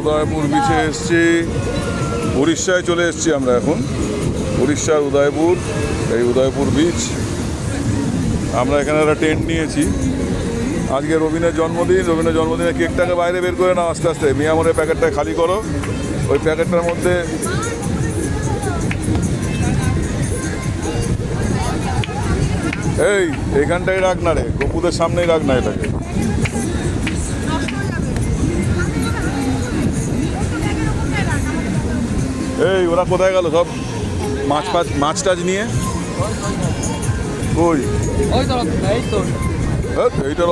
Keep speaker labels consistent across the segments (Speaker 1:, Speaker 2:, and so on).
Speaker 1: উদয়পুর বিচে এসেছি। উড়িষ্যায় চলে এসেছি আমরা এখন। উড়িষ্যার উদয়পুর, এই উদয়পুর বিচ আমরা এখানে একটা টেন্ট নিয়েছি। আজকে রবিনের জন্মদিন। রবিনের জন্মদিনে কেকটাকে বাইরে বের করে নাও আস্তে আস্তে। মিয়ামরের প্যাকেটটা খালি করো। ওই প্যাকেটটার মধ্যে এই এইখানটাই রাখ না রে। গপুদের সামনেই রাখ না এটাকে। এই ওরা কোথায় গেল সব? মাছ ফাছ মাছ টাছ নিয়ে? ওই
Speaker 2: রতন,
Speaker 1: হ্যাঁ, এইটা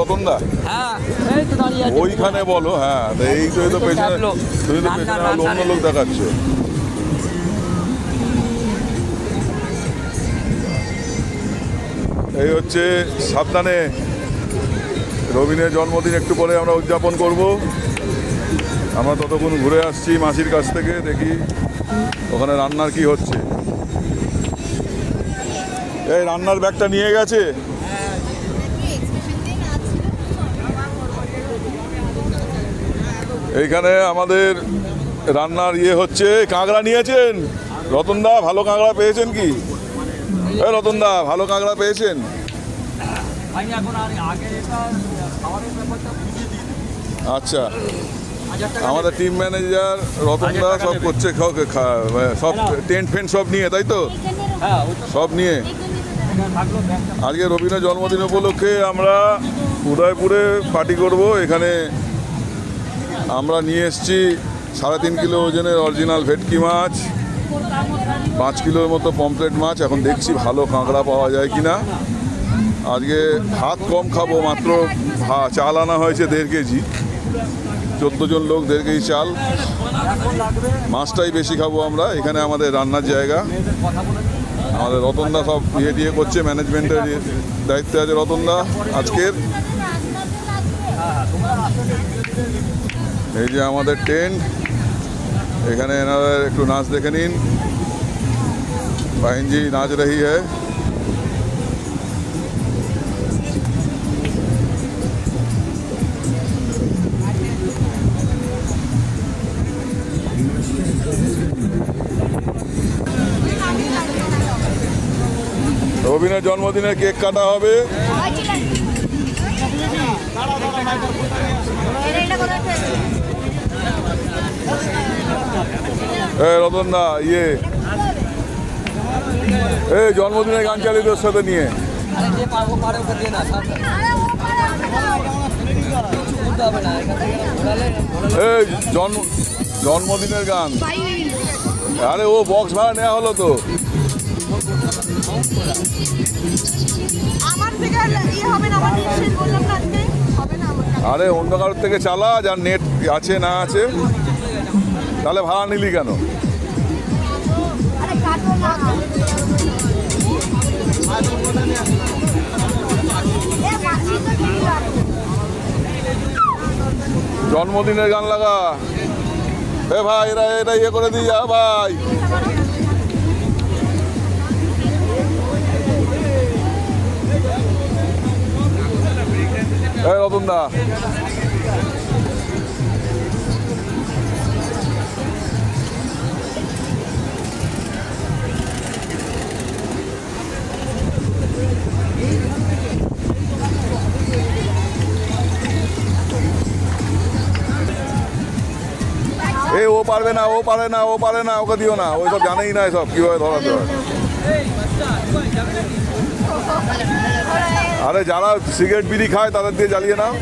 Speaker 2: হ্যাঁ আছে।
Speaker 1: ওইখানে বলো হ্যাঁ এই তো এই তো পেছনে তুমি তো পেছনে অন্য লোক দেখাচ্ছে। এই হচ্ছে সাবধানে। রবিনের জন্মদিন একটু পরে আমরা উদযাপন করব। আমরা ততক্ষণ ঘুরে আসছি মাসির কাছ থেকে দেখি ওখানে রান্নার কি হচ্ছে? এই রান্নার ব্যাগটা নিয়ে গেছে? এইখানে আমাদের রান্নার ইয়ে হচ্ছে কাঁকড়া নিয়েছেন? রতনদা ভালো কাঁকড়া পেয়েছেন কি? এই রতনদা ভালো কাঁকড়া পেয়েছেন? আচ্ছা। আমাদের টিম ম্যানেজার
Speaker 2: হাজার টাকা
Speaker 1: সব করছে সব টেন্ট ফেন্ট সব নিয়ে তাই তো?
Speaker 2: হ্যাঁ
Speaker 1: সব নিয়ে। আজকে রবীন্দ্র জন্মদিন উপলক্ষে আমরা উদয়পুরে পার্টি করব। এখানে আমরা নিয়ে এসেছি সাড়ে তিন কিলো ওজনের অরিজিনাল ভেটকি মাছ পাঁচ কিলোর মতো পমপ্লেট মাছ। এখন দেখছি ভালো কাঁকড়া পাওয়া যায় কি না আজকে ভাত কম খাব মাত্র চাল আনা হয়েছে দেড় কেজি। চোদ্দ জন লোক দেড় কেজি চাল। মাছটাই বেশি খাব আমরা। এখানে আমাদের রান্নার জায়গা। আমাদের রতনদা সব ইয়ে দিয়ে করছে ম্যানেজমেন্টের ইয়ে, দায়িত্বে আছে রতনদা আজকের। এই যে আমাদের টেন্ট। এখানে এনারা একটু নাচ দেখে নিন। বাহিনজি নাচ রহি হ্যাঁ है রবিনের জন্মদিনে কেক কাটা হবে। রতন দা ইয়ে। এই জন্মদিনে গান চালিয়ে তোর সাথে নিয়ে। জন্ম জন্মদিনের গান। আরে, ও বক্স ভাড়া নেওয়া হলো তো।
Speaker 3: আমার থেকে ইয়ে হবে না আমার শেষ বললাম না আজকে। হবে না আমার
Speaker 1: আরে অন্য কারোর থেকে চালা যার নেট আছে না আছে তাহলে ভাড়া নিলি কেন? জন্মদিনের গান লাগা। এ ভাই এরা এটা ইয়ে করে দিই যা ভাই। এই রতন দা এ ও পারবে না ও পারে না ও পারে না ওকে দিও না। ওই সব জানেই না সব কীভাবে ধরাতে হয় আরে যারা সিগারেট বিড়ি খায়, তাদের দিয়ে জ্বালিয়ে নাও।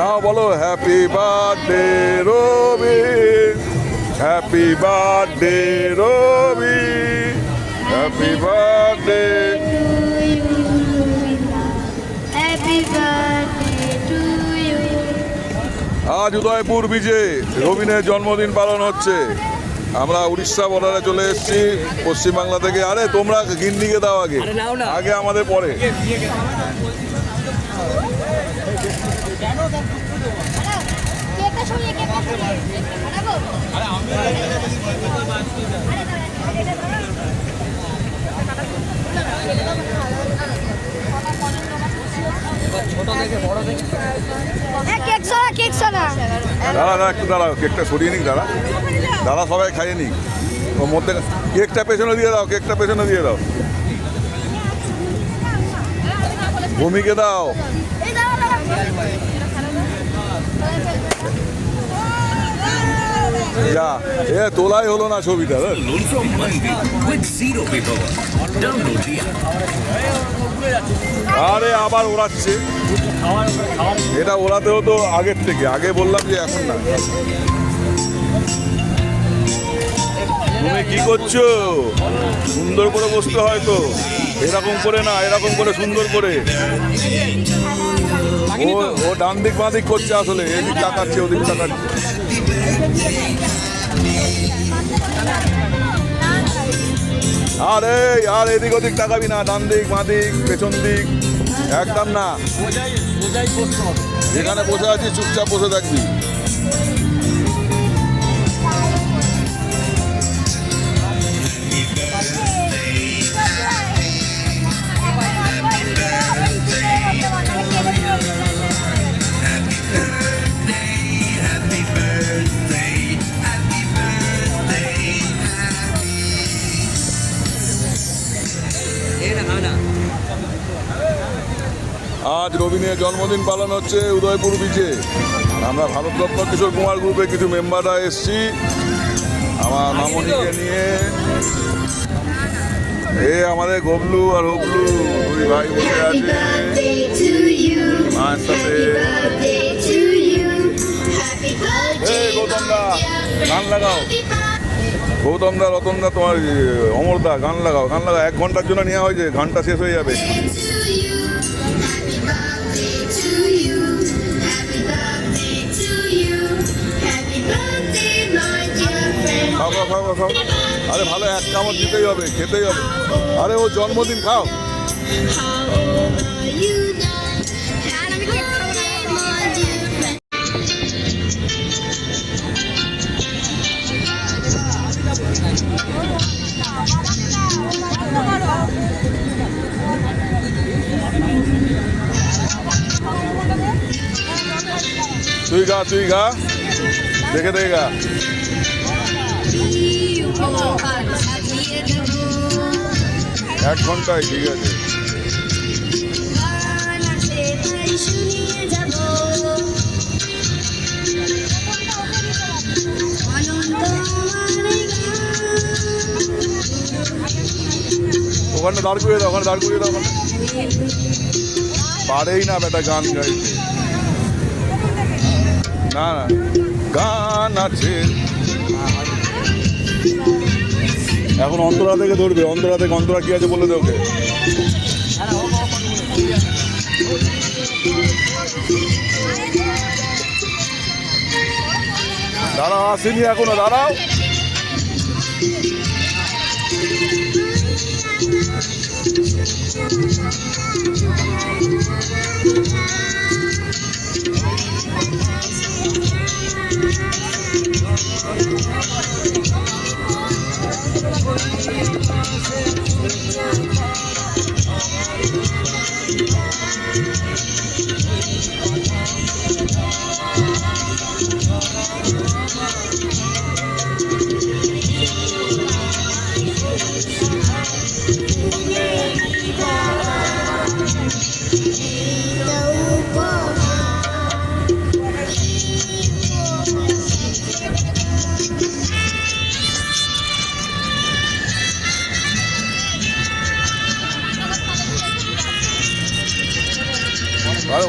Speaker 3: না
Speaker 1: বলো happy birthday Robi happy birthday Robi happy birthday আজ উদয়পুর বিজে রবিনের জন্মদিন পালন হচ্ছে। আমরা উড়িষ্যা বর্ডারে চলে এসেছি। পশ্চিমবাংলা থেকে। আরে তোমরা গিন্নিকে দাও আগে।
Speaker 2: আরে।
Speaker 1: আগে আমাদের পরে।
Speaker 3: কেকটা সরিয়ে
Speaker 1: দাঁড়া দাঁড়া একটু দাঁড়াও, কেকটা সরিয়ে নিক, দাঁড়া। দাঁড়া, সবাই খাইয়ে নিক। ওর মধ্যে কেকটা পেছনে দিয়ে দাও, কেকটা পেছনে দিয়ে দাও। ভূমিকে দাও। যা, এ তোলাই হলো না ছবিটা আরে আবার ওড়াচ্ছে। এটা ওড়াতে হতো আগের থেকে। আগে বললাম যে এখন না। তুমি কি করছ? সুন্দর করে বসতে হয় তো। এরকম করে না, এরকম করে সুন্দর করে। ও ডান দিক বাঁ দিক করছে আসলে, এদিক তাকাচ্ছে, ওদিক তাকাচ্ছে। আরে আর এদিক ওদিক তাকাবি না ডান দিক বাঁ দিক পেছন দিক একদম না। যেখানে বসে আছিস চুপচাপ বসে থাকবি। রবিনের জন্মদিন পালন হচ্ছে উদয়পুর বিচে আমরা ভারতরত্ন কিশোর কুমার গ্রুপে কিছু মেম্বাররা এসছি। আমার মামনিকে নিয়ে। এ আমাদের গবলু আর হবলু দুই ভাই বসে আছে. মায়ের সাথে। গান লাগাও
Speaker 4: Happy birthday
Speaker 1: গৌতম দা রতন দা তোমার অমর দা গান লাগাও। গান লাগাও এক ঘণ্টার জন্য নেওয়া হয়েছে গানটা শেষ হয়ে যাবে। খাও খাও খাও। আরে ভালো, এক কামড় দিতেই হবে, খেতেই হবে। আরে ও জন্মদিন, খাও. তুই গা তুই গা। দেখে দেখে গা। এক ঘন্টায়, ঠিক আছে। ওখানে দাঁড় করিয়ে দাও, ওখানে দাঁড় করিয়ে দাও, ওখানে। পারেই না বেটা গান গাইতে। না না। গান আছে। এখন অন্তরা থেকে ধরবে, অন্তরা থেকে অন্তরা কি আছে বলে দে ওকে। দাঁড়াও, আসেনি এখনও, দাঁড়াও। Thank you.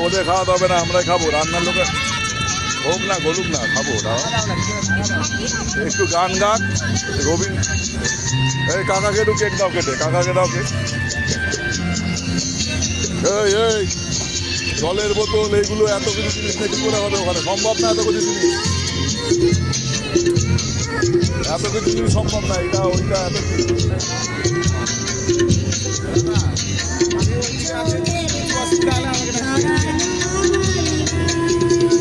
Speaker 1: ওদের খাওয়া হবে না আমরা খাব। রান্নার লোকে হোক না গলুক না, খাব একটু গান গান রবীন এই কাকাকে একটু কেক দাও কেটে, কাকাকে দাও কেক। এই এই, জলের বোতল, এইগুলো এত কিছু জিনিস নিয়ে কি করে হবে ওখানে? সম্ভব না এত কিছু জিনিস। এত কিছু জিনিস সম্ভব না এটা ওইটা, এত কিছু।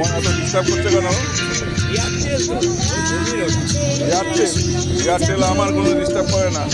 Speaker 1: তোমার এত ডিস্টার্ব করছে কেন এয়ারটেল এয়ারটেল আমার কোনো ডিস্টার্ব করে না।